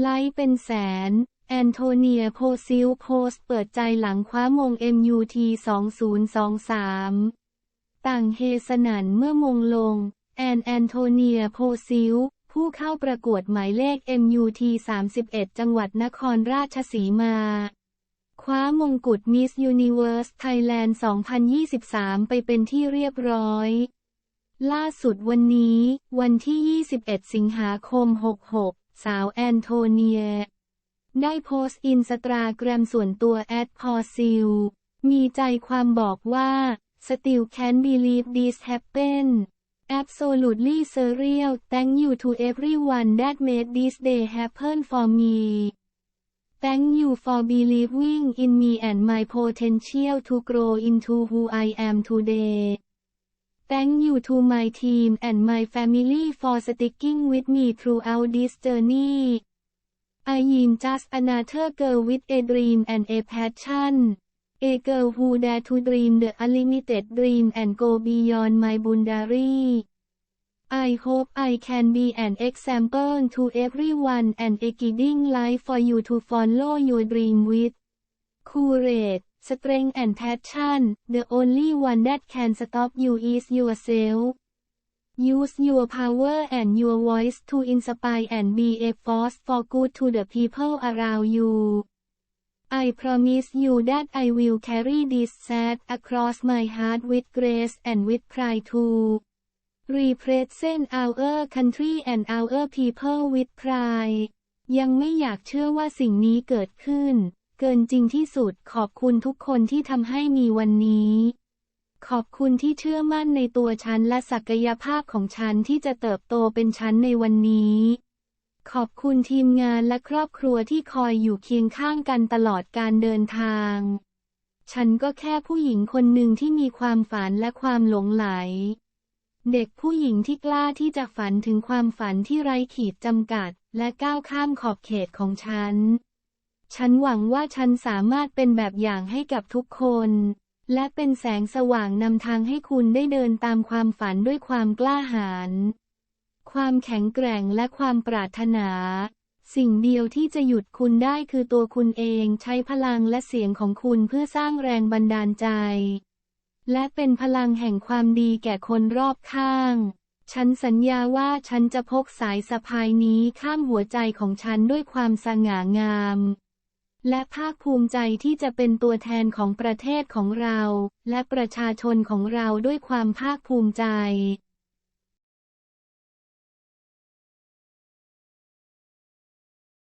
ไลค์เป็นแสน แอนโทเนียโพซิลโพสเปิดใจหลังคว้ามง MUT 2023 ต่างเฮสนันเมื่อมงลง แอนแอนโทเนียโพซิลผู้เข้าประกวดหมายเลข MUT 31 จังหวัดนครราชสีมา คว้ามงกุฎมิสยูนิเว r ร์สไทยแลนด์ 2023 ไปเป็นที่เรียบร้อย ล่าสุดวันนี้ วันที่ 21 สิงหาคม 66 สาวแอนโทเนีย ได้โพสต์อินสตาแกรมส่วนตัวแอดพอซิลมีใจความบอกว่า Still can't believe this happened Absolutely surreal Thank you to everyone that made this day happen for me Thank you for believing in me and my potential to grow into who I am today Thank you to my team and my family for sticking with me throughout this journey I am just another girl with a dream and a passion. A girl who dare to dream the unlimited dream and go beyond my boundary. I hope I can be an example to everyone and a guiding light for you to follow your dream with courage, strength and passion. The only one that can stop you is yourself. Use your power and your voice to inspire and be a force for good to the people around you. I promise you that I will carry this sad across my heart with grace and with pride too. Represent our country and our people with pride ยังไม่อยากเชื่อว่าสิ่งนี้เกิดขึ้น เกินจริงที่สุดขอบคุณทุกคนที่ทำให้มีวันนี้ ขอบคุณที่เชื่อมั่นในตัวฉันและศักยภาพของฉันที่จะเติบโตเป็นฉันในวันนี้ ขอบคุณทีมงานและครอบครัวที่คอยอยู่เคียงข้างกันตลอดการเดินทาง ฉันก็แค่ผู้หญิงคนหนึ่งที่มีความฝันและความหลงไหล เด็กผู้หญิงที่กล้าที่จะฝันถึงความฝันที่ไร้ขีดจำกัด และก้าวข้ามขอบเขตของฉัน ฉันหวังว่าฉันสามารถเป็นแบบอย่างให้กับทุกคน และเป็นแสงสว่างนำทางให้คุณได้เดินตามความฝันด้วยความกล้าหาญ ความแข็งแกร่งและความปรารถนา สิ่งเดียวที่จะหยุดคุณได้คือตัวคุณเองใช้พลังและเสียงของคุณเพื่อสร้างแรงบันดาลใจ และเป็นพลังแห่งความดีแก่คนรอบข้างฉันสัญญาว่าฉันจะพกสายสะพายนี้ข้ามหัวใจของฉันด้วยความสง่างาม และภาคภูมิใจที่จะเป็นตัวแทนของประเทศของเรา และประชาชนของเราด้วยความภาคภูมิใจ